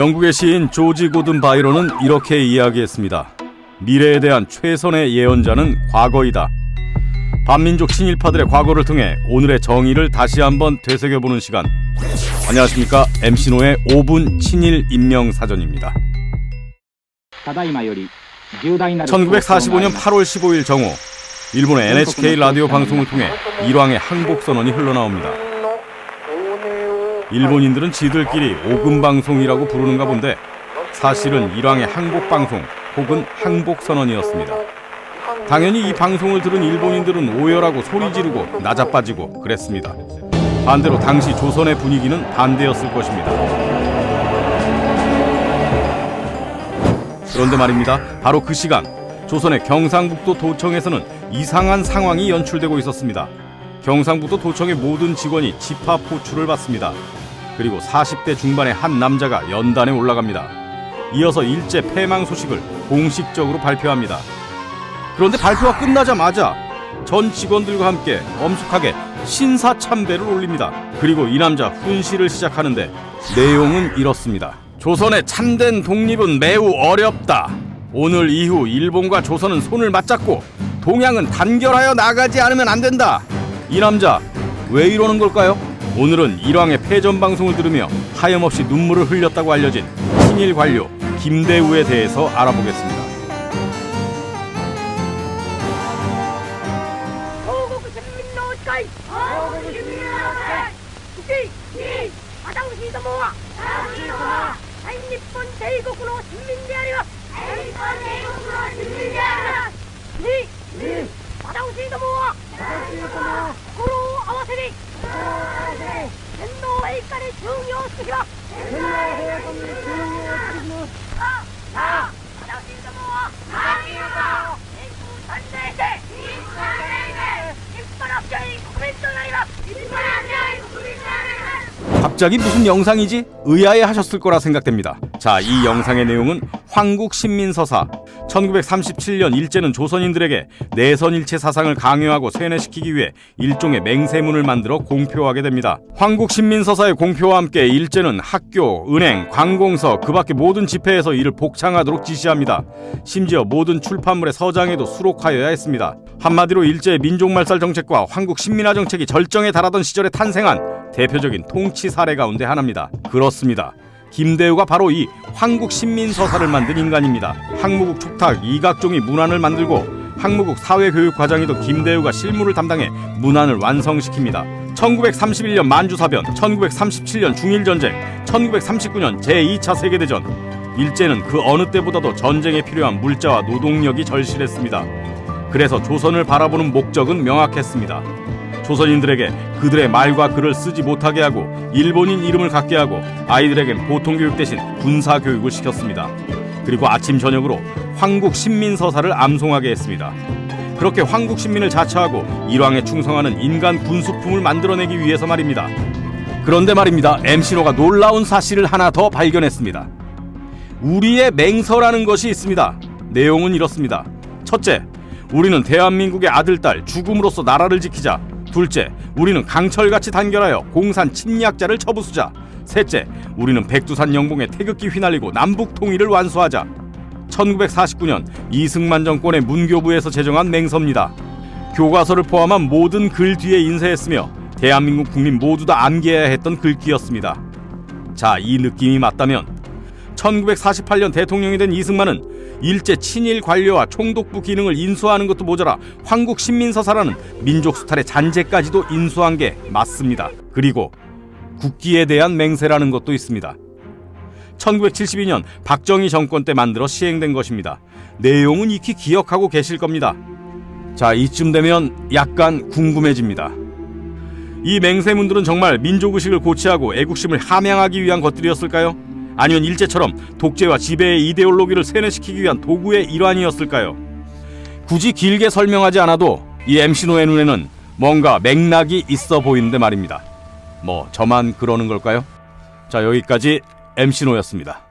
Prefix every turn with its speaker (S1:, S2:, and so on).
S1: 영국의 시인 조지 고든 바이로는 이렇게 이야기했습니다. 미래에 대한 최선의 예언자는 과거이다. 반민족 친일파들의 과거를 통해 오늘의 정의를 다시 한번 되새겨보는 시간. 안녕하십니까? MC노의 5분 친일 인명 사전입니다. 1945년 8월 15일 정오, 일본의 NHK 라디오 방송을 통해 일왕의 항복 선언이 흘러나옵니다. 일본인들은 지들끼리 오금 방송이라고 부르는가 본데 사실은 일왕의 항복 방송 혹은 항복 선언이었습니다. 당연히 이 방송을 들은 일본인들은 오열하고 소리 지르고 나자빠지고 그랬습니다. 반대로 당시 조선의 분위기는 반대였을 것입니다. 그런데 말입니다. 바로 그 시간 조선의 경상북도 도청에서는 이상한 상황이 연출되고 있었습니다. 경상북도 도청의 모든 직원이 집합 호출을 받습니다. 그리고 40대 중반의 한 남자가 연단에 올라갑니다. 이어서 일제 패망 소식을 공식적으로 발표합니다. 그런데 발표가 끝나자마자 전 직원들과 함께 엄숙하게 신사 참배를 올립니다. 그리고 이 남자 훈시를 시작하는데 내용은 이렇습니다. 조선의 참된 독립은 매우 어렵다. 오늘 이후 일본과 조선은 손을 맞잡고 동양은 단결하여 나가지 않으면 안 된다. 이 남자 왜 이러는 걸까요? 오늘은 일왕의 패전 방송을 들으며 하염없이 눈물을 흘렸다고 알려진 친일 관료 김대우에 대해서 알아보겠습니다. 갑자기 무슨 영상이지? 의아해 하셨을 거라 생각됩니다. 자, 이 영상의 내용은 황국 신민서사. 1937년 일제는 조선인들에게 내선일체 사상을 강요하고 세뇌시키기 위해 일종의 맹세문을 만들어 공표하게 됩니다. 황국 신민서사의 공표와 함께 일제는 학교, 은행, 관공서, 그 밖의 모든 집회에서 이를 복창하도록 지시합니다. 심지어 모든 출판물의 서장에도 수록하여야 했습니다. 한마디로 일제의 민족말살 정책과 황국 신민화 정책이 절정에 달하던 시절에 탄생한 대표적인 통치 사례 가운데 하나입니다. 그렇습니다. 김대우가 바로 이 황국 신민서사를 만든 인간입니다. 항무국 촉탁 이각종이 문안을 만들고 항무국 사회교육과장이던 김대우가 실무를 담당해 문안을 완성시킵니다. 1931년 만주사변, 1937년 중일전쟁, 1939년 제2차 세계대전. 일제는 그 어느 때보다도 전쟁에 필요한 물자와 노동력이 절실했습니다. 그래서 조선을 바라보는 목적은 명확했습니다. 조선인들에게 그들의 말과 글을 쓰지 못하게 하고 일본인 이름을 갖게 하고 아이들에겐 보통 교육 대신 군사 교육을 시켰습니다. 그리고 아침 저녁으로 황국 신민 서사를 암송하게 했습니다. 그렇게 황국 신민을 자처하고 일왕에 충성하는 인간 군수품을 만들어내기 위해서 말입니다. 그런데 말입니다. MC로가 놀라운 사실을 하나 더 발견했습니다. 우리의 맹서라는 것이 있습니다. 내용은 이렇습니다. 첫째, 우리는 대한민국의 아들 딸 죽음으로써 나라를 지키자. 둘째, 우리는 강철같이 단결하여 공산 침략자를 처부수자. 셋째, 우리는 백두산 영봉에 태극기 휘날리고 남북 통일을 완수하자. 1949년 이승만 정권의 문교부에서 제정한 맹서입니다. 교과서를 포함한 모든 글 뒤에 인쇄했으며 대한민국 국민 모두 다 암기해야 했던 글귀였습니다. 자, 이 느낌이 맞다면 1948년 대통령이 된 이승만은 일제 친일 관료와 총독부 기능을 인수하는 것도 모자라 황국 신민서사라는 민족 수탈의 잔재까지도 인수한 게 맞습니다. 그리고 국기에 대한 맹세라는 것도 있습니다. 1972년 박정희 정권 때 만들어 시행된 것입니다. 내용은 익히 기억하고 계실 겁니다. 자, 이쯤 되면 약간 궁금해집니다. 이 맹세문들은 정말 민족의식을 고취하고 애국심을 함양하기 위한 것들이었을까요? 아니면 일제처럼 독재와 지배의 이데올로기를 세뇌시키기 위한 도구의 일환이었을까요? 굳이 길게 설명하지 않아도 이 MC노의 눈에는 뭔가 맥락이 있어 보이는데 말입니다. 뭐 저만 그러는 걸까요? 자 여기까지 MC노였습니다.